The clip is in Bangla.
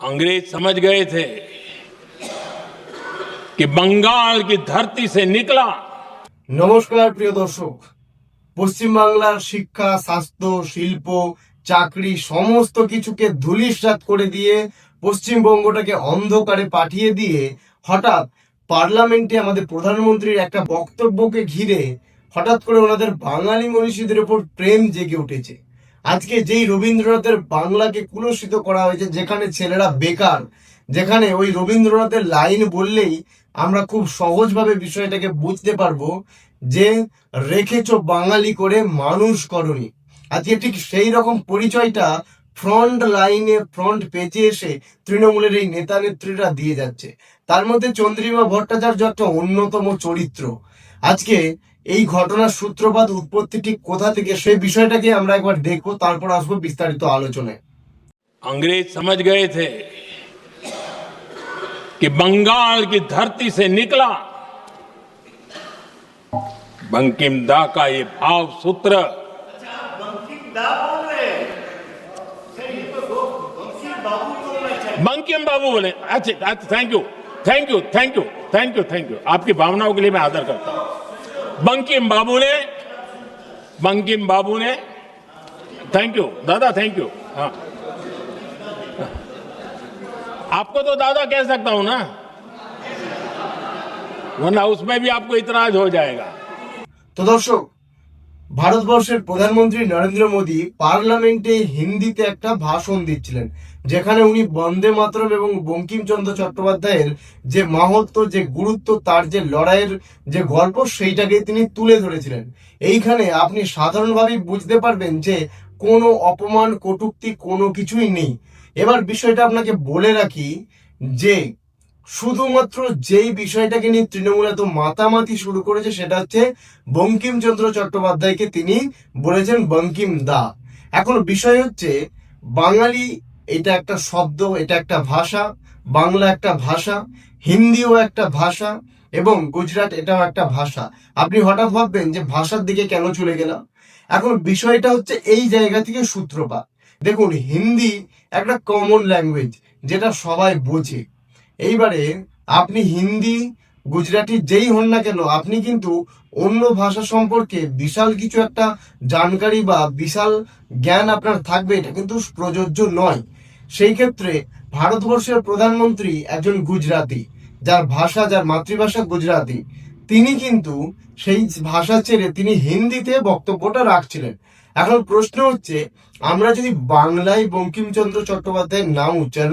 अंग्रेज समझ गए थे कि बंगाल की धरती से निकला নমস্কার প্রিয় দর্শক পশ্চিমবাংলার শিক্ষা স্বাস্থ্য শিল্প চাকরি সমস্ত কিছুকে ধুলিস্বাত করে দিয়ে পশ্চিমবঙ্গটাকে অন্ধকারে পাঠিয়ে দিয়ে হঠাৎ পার্লামেন্টে আমাদের প্রধানমন্ত্রীর একটা বক্তব্যকে ঘিরে হঠাৎ করে ওনাদের বাঙালি মনীষীদের উপর প্রেম জেগে উঠেছে আজকে যেই রবীন্দ্রনাথের বাংলাকে কুলসিত করা হয়েছে, যেখানে ছেলেরা বেকার, যেখানে ওই রবীন্দ্রনাথের লাইন বললেই আমরা খুব সহজভাবে বিষয়টাকে বুঝতে পারব যে রেখেছ বাঙালি করে মানুষ করনি। আজকে ঠিক সেই রকম পরিচয়টা ফ্রন্ট লাইনে ফ্রন্ট পেজে এসে তৃণমূলের এই নেতা নেত্রীরা দিয়ে যাচ্ছে তার মধ্যে চন্দ্রিমা ভট্টাচার্য একটা অন্যতম চরিত্র আজকে এই ঘটনার সূত্রপাত উৎপত্তি ঠিক কোথা থেকে সেই বিষয়টাকে আমরা একবার দেখবো তারপর আসবো বিস্তারিত আলোচনায় अंग्रेज समझ गए थे कि बंगाल की धरती से निकला बंकिम दा का ये भाव सूत्र पीकेएम बाबू बोले अच्छा thank you thank you thank you thank you thank you आपकी भावनाओं के लिए मैं आदर करता हूँ। बंकिम बाबू ने, बंकिम बाबू ने थैंक यू दादा थैंक यू हाँ। आपको तो दादा कह सकता हूँ ना? वरना उसमें भी आपको इतराज हो जाएगा। तो दोस्तों ভারতবর্ষের প্রধানমন্ত্রী নরেন্দ্র মোদী পার্লামেন্টে হিন্দিতে একটা ভাষণ দিচ্ছিলেন, যেখানে উনি বন্দে মাতরম এবং বঙ্কিমচন্দ্র চট্টোপাধ্যায়ের যে মাহাত্ম, যে গুরুত্ব, তার যে লড়াইয়ের যে গল্প, সেইটাকে তিনি তুলে ধরেছিলেন। এইখানে আপনি সাধারণভাবেই বুঝতে পারবেন যে কোনো অপমান, কটূক্তি কোনো কিছুই নেই। এবার বিষয়টা আপনাকে বলে রাখি যে শুধুমাত্র যেই বিষয়টাকে নিয়ে তৃণমূল এত মাতামাতি শুরু করেছে, সেটা হচ্ছে বঙ্কিমচন্দ্র চট্টোপাধ্যায়কে তিনি বলেছেন বঙ্কিম দা। এখন বিষয় হচ্ছে, বাঙালি এটা একটা শব্দ, এটা একটা ভাষা, বাংলা একটা ভাষা, হিন্দিও একটা ভাষা, এবং গুজরাট এটাও একটা ভাষা। আপনি হঠাৎ ভাববেন যে ভাষার দিকে কেন চলে গেলাম এখন বিষয়টা হচ্ছে এই জায়গা থেকে সূত্রপাত। দেখুন, হিন্দি একটা কমন ল্যাঙ্গুয়েজ যেটা সবাই বোঝে। এইবারে আপনি হিন্দি, গুজরাটি যেই হন না কেন, আপনি কিন্তু অন্য ভাষা সম্পর্কে বিশাল কিছু একটা জানকারি বা বিশাল জ্ঞান আপনার থাকবে, এটা কিন্তু প্রযোজ্য নয়। সেই ক্ষেত্রে ভারতবর্ষের প্রধানমন্ত্রী একজন গুজরাটি, যার ভাষা, যার মাতৃভাষা গুজরাটি, তিনি কিন্তু সেই ভাষা ছেড়ে তিনি হিন্দিতে বক্তব্যটা রাখছিলেন। এখন প্রশ্ন হচ্ছে, আমরা যদি বাংলায় বঙ্কিমচন্দ্র চট্টোপাধ্যায়ের নাম উচ্চারণ